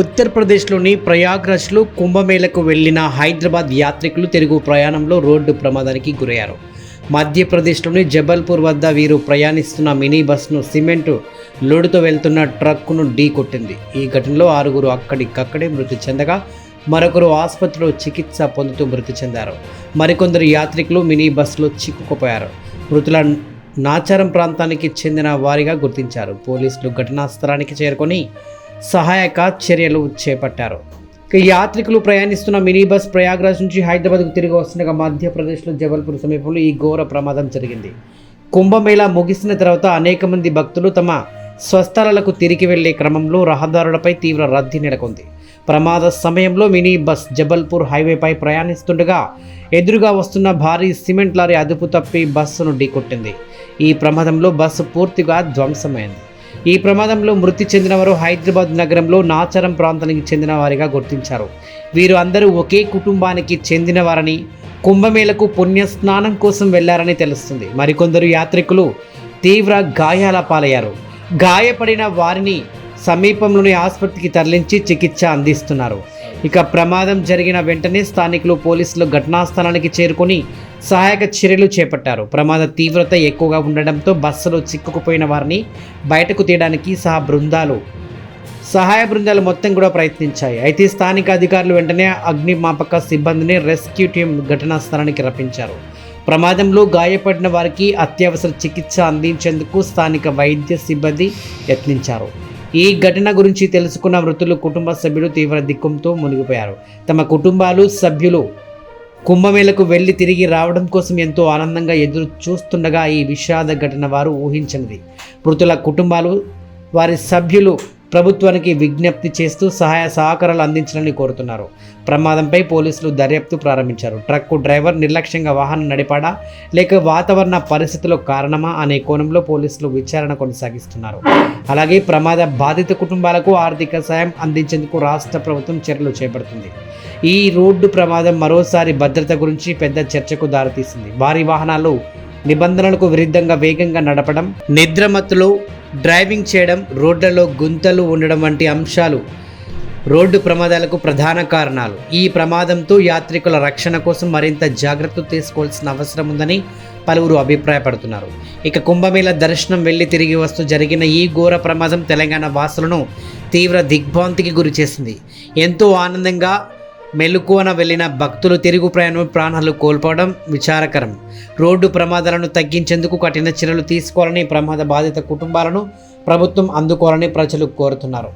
ఉత్తరప్రదేశ్లోని ప్రయాగ్రాజ్లో కుంభమేళకు వెళ్ళిన హైదరాబాద్ యాత్రికులు తిరుగు ప్రయాణంలో రోడ్డు ప్రమాదానికి గురయ్యారు. మధ్యప్రదేశ్లోని జబల్పూర్ వద్ద వీరు ప్రయాణిస్తున్న మినీ బస్ను సిమెంటు లోడుతో వెళ్తున్న ట్రక్కును ఢీకొట్టింది ఈ ఘటనలో ఆరుగురు అక్కడికక్కడే మృతి చెందగా మరొకరు ఆసుపత్రిలో చికిత్స పొందుతూ మృతి చెందారు. మరికొందరు యాత్రికులు మినీ బస్సులో చిక్కుకుపోయారు. మృతుల నాచారం ప్రాంతానికి చెందిన వారిగా గుర్తించారు. పోలీసులు ఘటనా స్థలానికి చేరుకొని సహాయక చర్యలు చేపట్టారు. యాత్రికులు ప్రయాణిస్తున్న మినీ బస్ ప్రయాగ్రాజ్ నుంచి హైదరాబాద్కు తిరిగి వస్తుండగా మధ్యప్రదేశ్లో జబల్పూర్ సమీపంలో ఈ ఘోర ప్రమాదం జరిగింది. కుంభమేళా ముగిసిన తర్వాత అనేక మంది భక్తులు తమ స్వస్థలాలకు తిరిగి వెళ్ళే క్రమంలో రహదారులపై తీవ్ర రద్దీ నెలకొంది. ప్రమాద సమయంలో మినీ బస్ జబల్పూర్ హైవేపై ప్రయాణిస్తుండగా ఎదురుగా వస్తున్న భారీ సిమెంట్ లారీ అదుపు తప్పి బస్సును ఢీకొట్టింది. ఈ ప్రమాదంలో బస్సు పూర్తిగా ధ్వంసమైంది. ఈ ప్రమాదంలో మృతి చెందినవారు హైదరాబాద్ నగరంలో నాచారం ప్రాంతానికి చెందిన వారిగా గుర్తించారు. వీరు అందరూ ఒకే కుటుంబానికి చెందినవారని కుంభమేళకు పుణ్య స్నానం కోసం వెళ్ళారని తెలుస్తుంది. మరికొందరు యాత్రికులు తీవ్ర గాయాల పాలయ్యారు. గాయపడిన వారిని సమీపంలోని ఆసుపత్రికి తరలించి చికిత్స అందిస్తున్నారు. ఇక ప్రమాదం జరిగిన వెంటనే స్థానికులు పోలీసులు ఘటనా స్థలానికి చేరుకొని సహాయక చర్యలు చేపట్టారు. ప్రమాద తీవ్రత ఎక్కువగా ఉండడంతో బస్సులో చిక్కుకుపోయిన వారిని బయటకు తీయడానికి సహా బృందాలు సహాయ బృందాలు మొత్తం కూడా ప్రయత్నించాయి. అయితే స్థానిక అధికారులు వెంటనే అగ్నిమాపక సిబ్బందిని రెస్క్యూ టీం ఘటనా స్థలానికి రప్పించారు. ప్రమాదంలో గాయపడిన వారికి అత్యవసర చికిత్స అందించేందుకు స్థానిక వైద్య సిబ్బంది యత్నించారు. ఈ ఘటన గురించి తెలుసుకున్న మృతులు కుటుంబ సభ్యులు తీవ్ర దిక్కంతో మునిగిపోయారు. తమ కుటుంబాలు సభ్యులు కుంభమేళకు వెళ్ళి తిరిగి రావడం కోసం ఎంతో ఆనందంగా ఎదురు చూస్తుండగా ఈ విషాద ఘటన వారు ఊహించినది. మృతుల కుటుంబాలు వారి సభ్యులు ప్రభుత్వానికి విజ్ఞప్తి చేస్తూ సహాయ సహకారాలు అందించాలని కోరుతున్నారు. ప్రమాదంపై పోలీసులు దర్యాప్తు ప్రారంభించారు. ట్రక్కు డ్రైవర్ నిర్లక్ష్యంగా వాహనం నడిపాడా? లేక వాతావరణ పరిస్థితుల కారణమా అనే కోణంలో పోలీసులు విచారణ కొనసాగిస్తున్నారు. అలాగే ప్రమాద బాధిత కుటుంబాలకు ఆర్థిక సాయం అందించేందుకు రాష్ట్ర ప్రభుత్వం చర్యలు చేపడుతుంది. ఈ రోడ్డు ప్రమాదం మరోసారి భద్రత గురించి పెద్ద చర్చకు దారితీసింది. భారీ వాహనాలు నిబంధనలకు విరుద్ధంగా వేగంగా నడపడం నిద్రమత్తులో డ్రైవింగ్ చేయడం రోడ్లలో గుంతలు ఉండడం వంటి అంశాలు రోడ్డు ప్రమాదాలకు ప్రధాన కారణాలు. ఈ ప్రమాదంతో యాత్రికుల రక్షణ కోసం మరింత జాగ్రత్త తీసుకోవాల్సిన అవసరం ఉందని పలువురు అభిప్రాయపడుతున్నారు. ఇక కుంభమేళ దర్శనం వెళ్ళి తిరిగి వస్తూ జరిగిన ఈ ఘోర ప్రమాదం తెలంగాణ వాసులను తీవ్ర దిగ్భ్రాంతికి గురి చేసింది ఎంతో ఆనందంగా మెలుకువన వెళ్ళిన భక్తులు తిరుగు ప్రయాణం ప్రాణాలు కోల్పోవడం విచారకరం. రోడ్డు ప్రమాదాలను తగ్గించేందుకు కఠిన చర్యలు తీసుకోవాలని ప్రమాద బాధిత కుటుంబాలను ప్రభుత్వం అందుకోవాలని ప్రజలు కోరుతున్నారు.